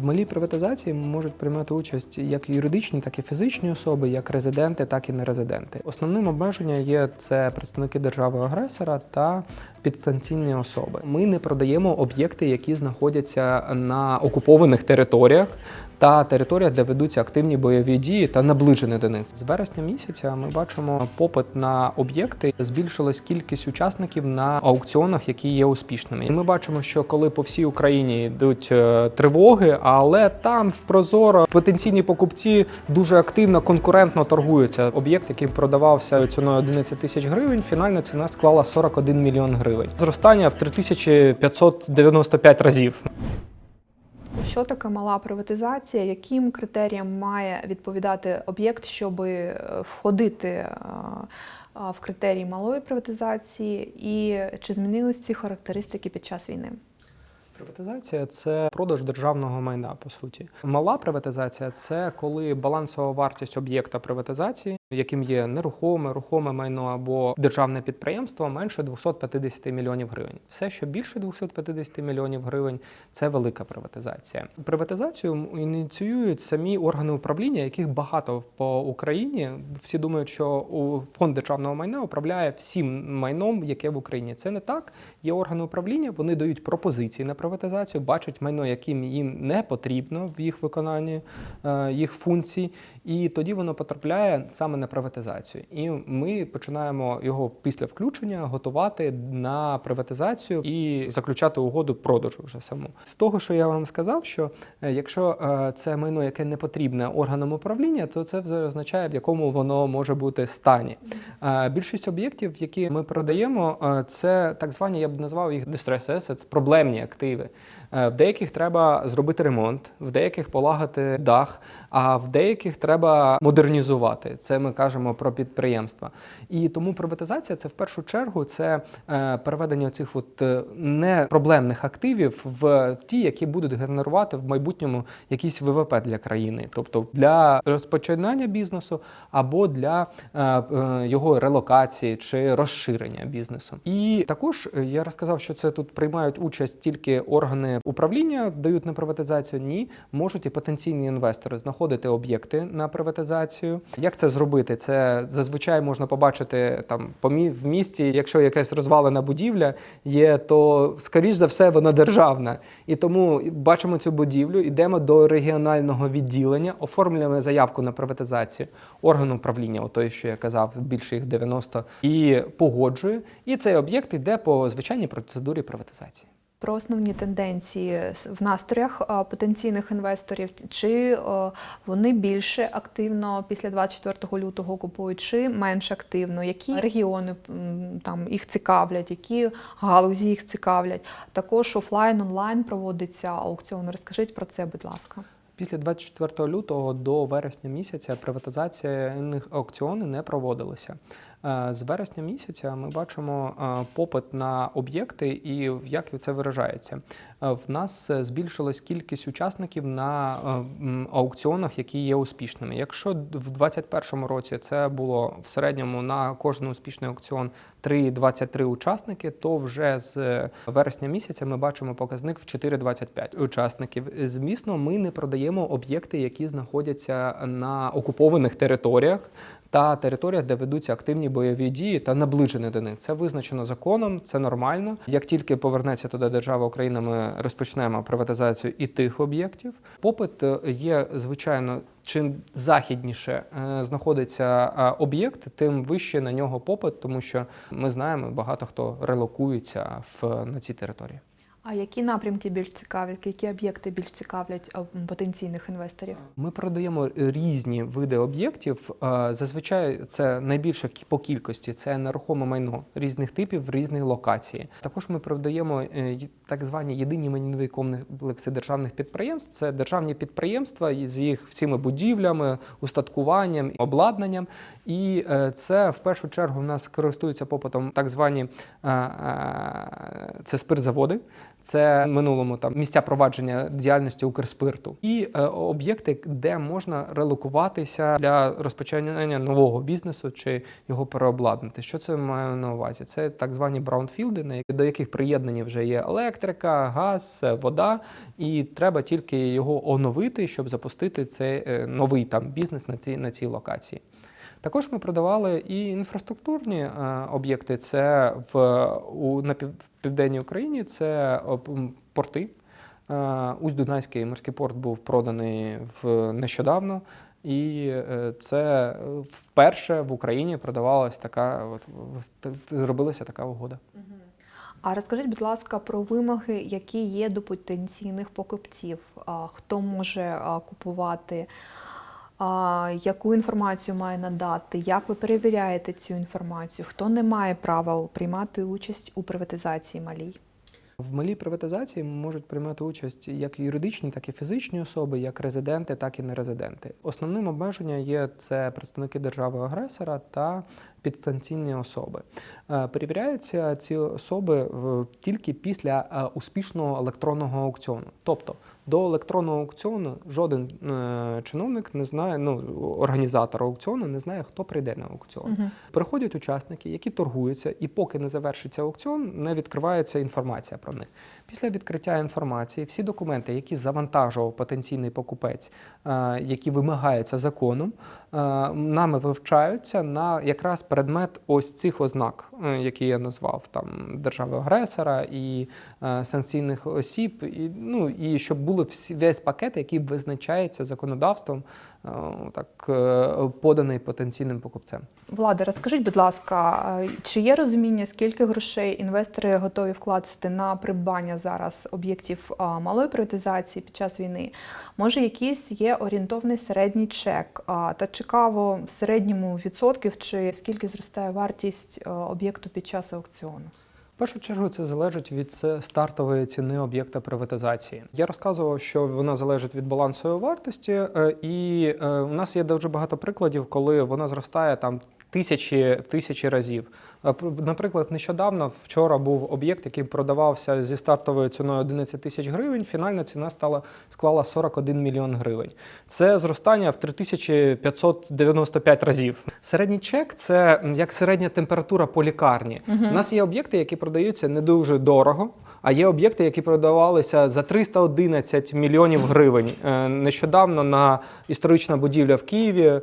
В малій приватизації можуть приймати участь як юридичні, так і фізичні особи, як резиденти, так і нерезиденти. Основним обмеженням є це представники держави-агресора та підстанційні особи. Ми не продаємо об'єкти, які знаходяться на окупованих територіях. Та територіях, де ведуться активні бойові дії та наближені до них. З вересня місяця ми бачимо попит на об'єкти. Збільшилась кількість учасників на аукціонах, які є успішними. І ми бачимо, що коли по всій Україні йдуть е, тривоги, але там в Прозоро потенційні покупці дуже активно конкурентно торгуються. Об'єкт, який продавався ціною 11 тисяч гривень, фінальна ціна склала 41 мільйон гривень. Зростання в 3595 разів. Що таке мала приватизація? Яким критеріям має відповідати об'єкт, щоб е, входити е, е, в критерії малої приватизації, і чи змінились ці характеристики під час війни? Приватизація це продаж державного майна, по суті. Мала приватизація це коли балансова вартість об'єкта приватизації, яким є нерухоме, рухоме майно або державне підприємство, менше 250 мільйонів гривень. Все, що більше 250 мільйонів гривень, це велика приватизація. Приватизацію ініціюють самі органи управління, яких багато по Україні. Всі думають, що фонд державного майна управляє всім майном, яке в Україні. Це не так. Є органи управління, вони дають пропозиції на приватизацію, бачать майно, яким їм не потрібно в їх виконанні е, їх функцій, і тоді воно потрапляє саме на приватизацію. І ми починаємо його після включення готувати на приватизацію і заключати угоду продажу вже саму. З того, що я вам сказав, що е, якщо е, це майно, яке не потрібне органам управління, то це вже означає, в якому воно може бути стані. Е, Більшість об'єктів, які ми продаємо, це так звані, я б назвав їх distress assets, проблемні активи. Е, В деяких треба зробити ремонт, в деяких полагати дах, а в деяких треба модернізувати. Це ми кажемо про підприємства. І тому приватизація це в першу чергу це е, переведення цих от е, непроблемних активів в ті, які будуть генерувати в майбутньому якийсь ВВП для країни, тобто для розпочинання бізнесу або для його релокації чи розширення бізнесу. І також я розказав, що це тут приймають участь тільки органи управління, дають на приватизацію. Ні, можуть і потенційні інвестори знаходити об'єкти на приватизацію. Як це зробити? Це зазвичай можна побачити там в місті, якщо якась розвалена будівля є, то скоріш за все вона державна. І тому бачимо цю будівлю, йдемо до регіонального відділення, оформлюємо заявку на приватизацію органу управління, той, що я казав, більше їх 90, і погоджує. І цей об'єкт йде по звичайній процедурі приватизації. Про основні тенденції в настроях потенційних інвесторів, чи вони більше активно після 24 лютого купують, чи менш активно, які регіони там їх цікавлять, які галузі їх цікавлять. Також офлайн, онлайн проводиться аукціон. Розкажіть про це, будь ласка. Після 24 лютого до вересня місяця приватизаційних аукціони не проводилися. Е, З вересня місяця ми бачимо е, попит на об'єкти і як це виражається. Е, В нас збільшилась кількість учасників на аукціонах, які є успішними. Якщо в 2021 році це було в середньому на кожен успішний аукціон 3,23 учасники, то вже з вересня місяця ми бачимо показник в 4,25 учасників. Звісно, ми не продаємо об'єкти, які знаходяться на окупованих територіях та територіях, де ведуться активні бойові дії та наближені до них. Це визначено законом, це нормально. Як тільки повернеться туди держава Україна, ми розпочнемо приватизацію і тих об'єктів. Попит е, є звичайно. Чим західніше е, знаходиться е, об'єкт, тим вище на нього попит, тому що ми знаємо, багато хто релокується в на ці території. А які напрямки більш цікавлять, які об'єкти більш цікавлять потенційних інвесторів? Ми продаємо різні види об'єктів. Е, Зазвичай це найбільше по кількості це нерухоме майно різних типів, різних локацій. Також ми продаємо е, так звані єдині майнові комплекси державних підприємств. Це державні підприємства з їх всіми будівлями, устаткуванням, обладнанням. І е, це в першу чергу в нас користуються попитом так звані е, е, це спиртзаводи. Це в минулому там місця провадження діяльності Укрспирту, і е, об'єкти, де можна релокуватися для розпочинання нового бізнесу чи його переобладнати. Що це має на увазі? Це так звані браунфілди, до яких приєднані вже є електрика, газ, е, вода, і треба тільки його оновити, щоб запустити цей е, новий там бізнес на цій на цій локації. Також ми продавали і інфраструктурні е, об'єкти. Це в у на пів, південній Україні. Це порти. Е, Усть-Дунайський морський порт був проданий в нещодавно, і е, це е, вперше в Україні продавалась така, от в- в- робилася така угода. А розкажіть, будь ласка, про вимоги, які є до потенційних покупців. Хто може купувати, яку інформацію має надати, як ви перевіряєте цю інформацію, хто не має права приймати участь у приватизації малій? В малій приватизації можуть приймати участь як юридичні, так і фізичні особи, як резиденти, так і нерезиденти. Основним обмеженням є це представники держави-агресора та підстанційні особи. Е, Перевіряються ці особи тільки після е, успішного електронного аукціону. Тобто до електронного аукціону жоден е, чиновник не знає, ну організатор аукціону не знає, хто прийде на аукціон. Угу. Приходять учасники, які торгуються, і поки не завершиться аукціон, не відкривається інформація про них. Після відкриття інформації всі документи, які завантажував потенційний покупець, які вимагаються законом, нами вивчаються на якраз предмет ось цих ознак, е, які я назвав там держави-агресора і е, санкційних осіб, і ну і щоб були всі весь пакет, який визначається законодавством, е, так е, поданий потенційним покупцем. Влада, розкажіть, будь ласка, е, чи є розуміння, скільки грошей інвестори готові вкласти на придбання зараз об'єктів малої приватизації під час війни? Може, якийсь є орієнтовний середній чек? Та цікаво в середньому відсотків, чи скільки зростає вартість е, об'єкту під час аукціону? Першу чергу це залежить від стартової ціни об'єкта приватизації. Я розказував, що вона залежить від балансової вартості, е, і е, у нас є дуже багато прикладів, коли вона зростає там тисячі тисячі разів. Е, Наприклад, нещодавно вчора був об'єкт, який продавався зі стартовою ціною 11 тисяч гривень. Фінальна ціна стала склала 41 мільйон гривень. Це зростання в 3595 разів. Середній чек це як середня температура по лікарні. У нас є об'єкти, які продаються не дуже дорого, а є об'єкти, які продавалися за 311 мільйонів гривень. Е, Нещодавно на історична будівля в Києві е,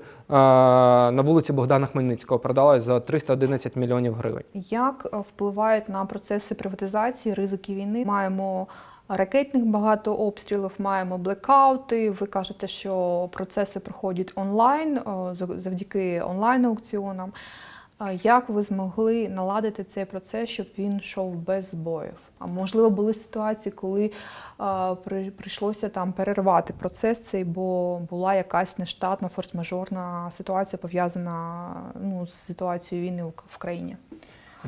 на вулиці Богдана Хмельницького продалась за 311 мільйонів гривень. Як е, впливають на процеси приватизації, ризики війни? Маємо ракетних багато обстрілів, маємо блекаути. Ви кажете, що процеси проходять онлайн за- завдяки онлайн-аукціонам. А Як ви змогли наладити цей процес, щоб він йшов без збоїв? А можливо, були ситуації, коли а, при, прийшлося там перервати процес цей, бо була якась нештатна форс-мажорна ситуація пов'язана ну, з ситуацією війни в- країні.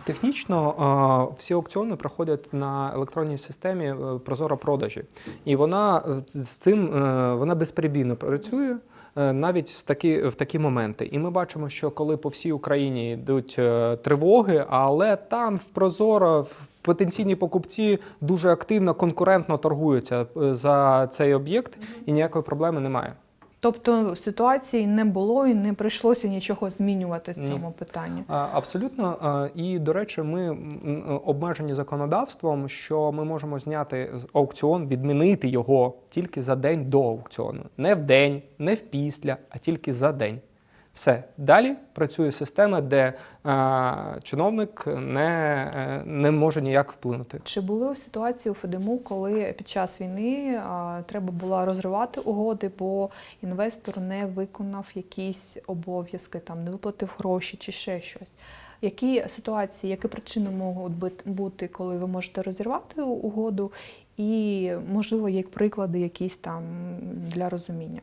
Технічно всі аукціони проходять на електронній системі е, Прозоро продажі, і вона е, з цим е, вона безперебійно працює. Е, Навіть в такі, в такі моменти. І ми бачимо, що коли по всій Україні йдуть е, тривоги, але там в Прозоро потенційні покупці дуже активно, конкурентно торгуються е, за цей об'єкт, і ніякої проблеми немає. Тобто ситуації не було і не прийшлося нічого змінювати з Ні. цьому питанні. Абсолютно. І, до речі, ми обмежені законодавством, що ми можемо зняти з аукціон, відмінити його тільки за день до аукціону. Не в день, не в після, а тільки за день. Все. Далі працює система, де а, чиновник не, е, не може ніяк вплинути. Чи були ситуації у ФДМУ, коли під час війни а, треба було розривати угоди, бо інвестор не виконав якісь обов'язки, там не виплатив гроші чи ще щось? Які ситуації, які причини можуть бути, коли ви можете розірвати угоду, і можливо є приклади якісь там для розуміння?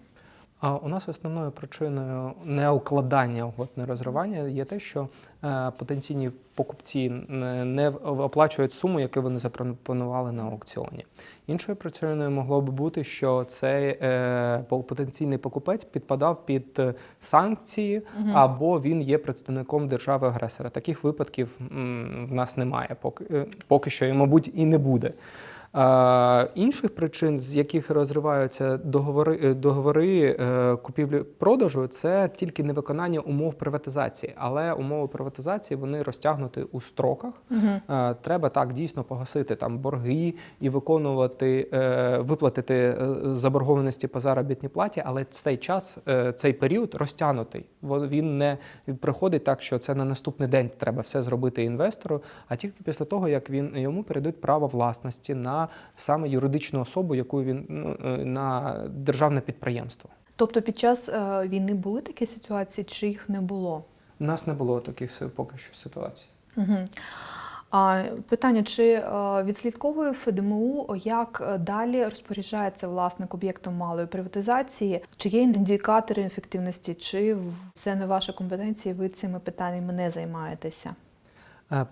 А у нас основною причиною неукладання угод, не розривання є те, що е, потенційні покупці не, оплачують суму, яку вони запропонували на аукціоні. Іншою причиною могло би бути, що цей е, по- потенційний покупець підпадав під е, санкції або він є представником держави-агресора. Таких випадків в нас немає, поки, поки що і, мабуть, і не буде. Інших причин, з яких розриваються договори, е, договори е, купівлі-продажу, це тільки невиконання умов приватизації. Але умови приватизації вони розтягнуті у строках. Е, Треба так дійсно погасити там борги і виконувати, виплатити заборгованості по заробітній платі, але цей час, цей період розтягнутий. Він не приходить так, що це на наступний день треба все зробити інвестору, а тільки після того, як він йому передуть право власності на саме юридичну особу, яку він ну, е, на державне підприємство. Тобто під час е, війни були такі ситуації, чи їх не було? У нас не було таких поки що ситуацій. Угу. А, питання: чи е, відслідковує ФДМУ, як далі розпоряджається власник об'єктом малої приватизації? Чи є індикатори ефективності, чи це не ваша компетенція, ви цими питаннями не займаєтеся? Е,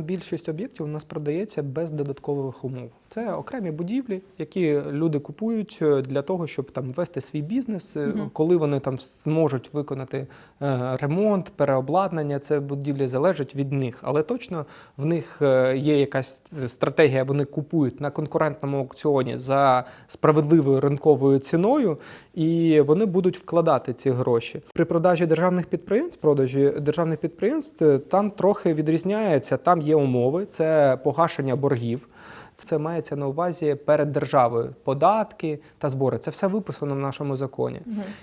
більшість об'єктів у нас продається без додаткових умов. Це окремі будівлі, які люди купують е, для того, щоб там вести свій бізнес. Мгм. Коли вони там зможуть виконати е, ремонт, переобладнання, це будівлі залежать від них. Але точно в них є якась стратегія. Вони купують на конкурентному аукціоні за справедливою ринковою ціною, і вони будуть вкладати ці гроші. При продажі державних підприємств, продажі державних підприємств, там трохи відрізняється. Там є умови, це погашення боргів. Це мається на увазі перед державою податки та збори. Це все виписано в нашому законі.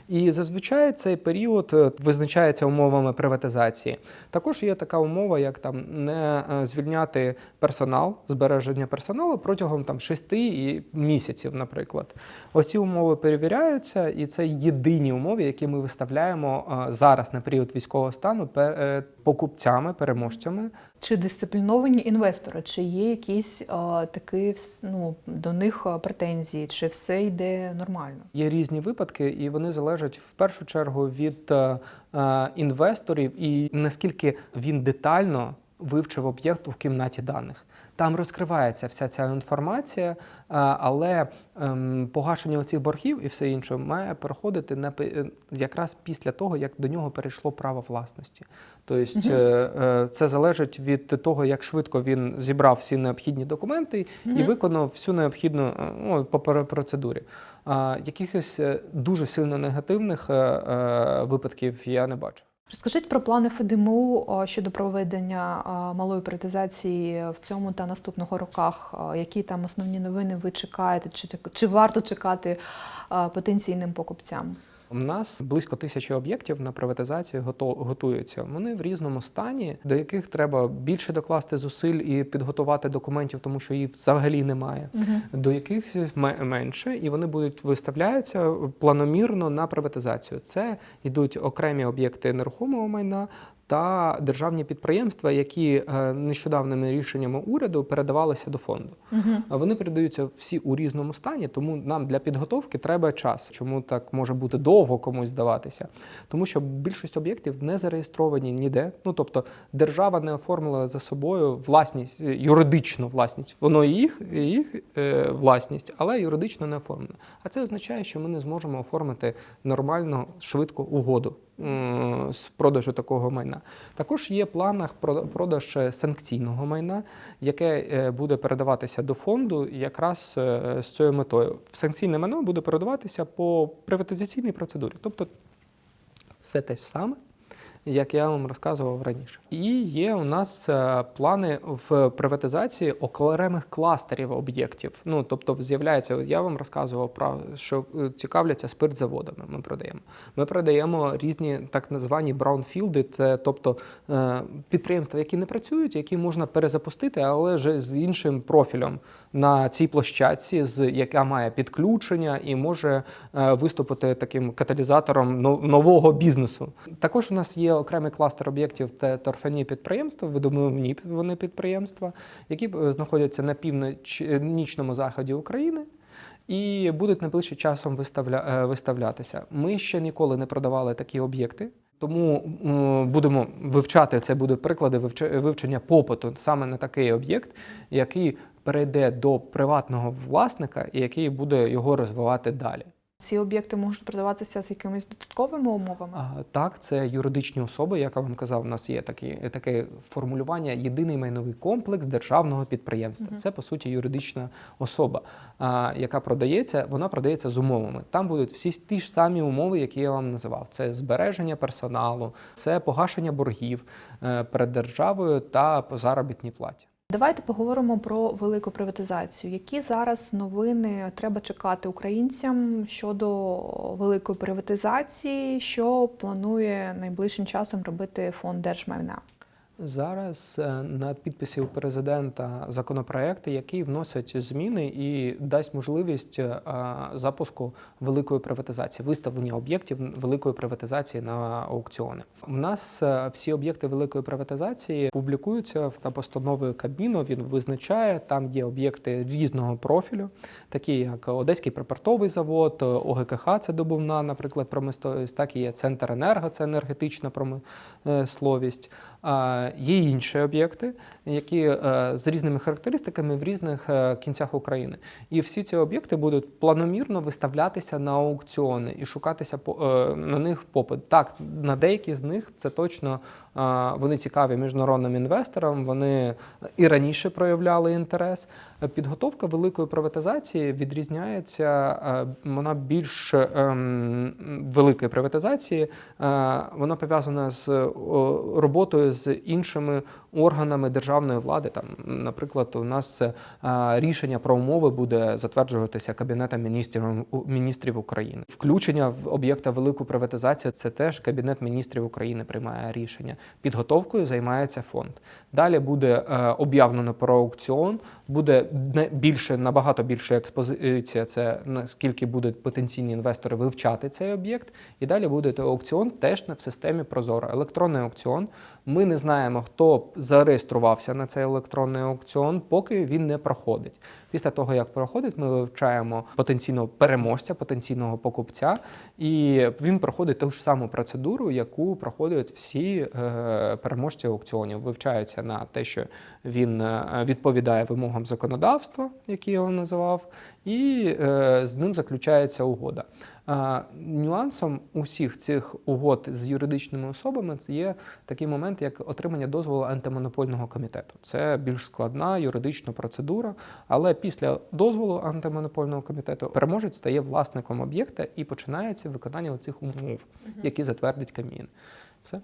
І зазвичай цей період е, визначається умовами приватизації. Також є така умова, як там не е, звільняти персонал, збереження персоналу протягом там шести і- місяців, наприклад. Оці умови перевіряються, і це єдині умови, які ми виставляємо е, зараз на період військового стану перед покупцями, переможцями. Чи дисципліновані інвестори, чи є якісь е, такі ну, до них е, претензії, чи все йде нормально? Є різні випадки, і вони залежать в першу чергу від е, е, інвесторів і наскільки він детально вивчив об'єкт у кімнаті даних. Там розкривається вся ця інформація, е, але ем, погашення оцих боргів і все інше має проходити на е, якраз після того, як до нього перейшло право власності. Тобто е, це залежить від того, як швидко він зібрав всі необхідні документи і виконав всю необхідну ну, по процедурі. Якихось дуже сильно негативних випадків я не бачу. Розкажіть про плани ФДМУ щодо проведення малої приватизації в цьому та наступного роках. Які там основні новини ви чекаєте? Чи, чи варто чекати потенційним покупцям? У нас близько тисячі об'єктів на приватизацію готуються. Вони в різному стані, до яких треба більше докласти зусиль і підготувати документів, тому що їх взагалі немає. До яких ме- менше, і вони будуть виставляються планомірно на приватизацію. Це йдуть окремі об'єкти нерухомого майна та державні підприємства, які е, нещодавними рішеннями уряду передавалися до фонду. А Вони передаються всі у різному стані, тому нам для підготовки треба час. Чому так може бути довго комусь здаватися? Тому що більшість об'єктів не зареєстровані ніде. Ну тобто держава не оформила за собою власність, е, юридичну власність. Воно і їх, і їх е, власність, але юридично не оформлено. А це означає, що ми не зможемо оформити нормально, швидко угоду з продажу такого майна. Також є в планах про- продаж е, санкційного майна, яке е, буде передаватися до фонду якраз е, з цією метою. Санкційне майно буде передаватися по приватизаційній процедурі, тобто все те ж саме. Як я вам розказував раніше, і є у нас е, плани в приватизації окремих кластерів об'єктів. Ну тобто, з'являється, я вам розказував про що е, цікавляться спиртзаводами. Ми продаємо. Ми продаємо різні так звані браунфілди, це тобто е, підприємства, які не працюють, які можна перезапустити, але вже з іншим профілем на цій площадці, з яка має підключення і може виступити таким каталізатором нового бізнесу. Також у нас є окремий кластер об'єктів та торфяні підприємства, видобувні вони підприємства, які е, знаходяться на північному заході України. І будуть найближчим часом виставля... е, виставлятися. Ми ще ніколи не продавали такі об'єкти, тому будемо вивчати це буде приклади вивч- вивчення попиту саме на такий об'єкт, який перейде до приватного власника і який буде його розвивати далі. Ці об'єкти можуть продаватися з якимись додатковими умовами. А, Так, це юридичні особи, як я вам казав, у нас є такі, таке формулювання єдиний майновий комплекс державного підприємства. Мгм. Це по суті юридична особа, а, яка продається, вона продається з умовами. Там будуть всі ті ж самі умови, які я вам називав: це збереження персоналу, це погашення боргів е, перед державою та по заробітній платі. Давайте поговоримо про велику приватизацію. Які зараз новини треба чекати українцям щодо великої приватизації, що планує найближчим часом робити фонд держмайна? Зараз е, на підписі у президента законопроекти, які вносять зміни і дасть можливість е, запуску великої приватизації, виставлення об'єктів великої приватизації на аукціони. У нас е, всі об'єкти великої приватизації публікуються та постановою Кабміну. Він визначає там є об'єкти різного профілю, такі як Одеський припортовий завод, ОГКХ, це добувна, наприклад, промисловість, так і є Центр енерго, це енергетична промисловість. Є інші об'єкти, які е, з різними характеристиками в різних е, кінцях України. І всі ці об'єкти будуть планомірно виставлятися на аукціони і шукатися е, на них попит. Так, на деякі з них це точно вони цікаві міжнародним інвесторам. Вони і раніше проявляли інтерес. Підготовка великої приватизації відрізняється. Вона більш ем, великої приватизації. Вона пов'язана з роботою з іншими органами державної влади. Там, наприклад, у нас рішення про умови буде затверджуватися Кабінетом міністрів, міністрів України. Включення в об'єкта велику приватизацію це теж Кабінет міністрів України приймає рішення. Підготовкою займається фонд. Далі буде е, об'явлено про аукціон. Буде більше набагато більше експозиція. Це наскільки будуть потенційні інвестори вивчати цей об'єкт. І далі буде аукціон теж на в системі Прозоро. Електронний аукціон. Ми не знаємо, хто зареєструвався на цей електронний аукціон, поки він не проходить. Після того, як проходить, ми вивчаємо потенційного переможця, потенційного покупця, і він проходить ту ж саму процедуру, яку проходять всі е, переможці аукціонів. Вивчаються на те, що він е, відповідає вимогам законодавства, які я називав, і е, з ним заключається угода. Нюансом усіх цих угод з юридичними особами це є такий момент, як отримання дозволу антимонопольного комітету. Це більш складна юридична процедура, але після дозволу антимонопольного комітету переможець стає власником об'єкта і починається виконання цих умов, які затвердить Кабмін. Все.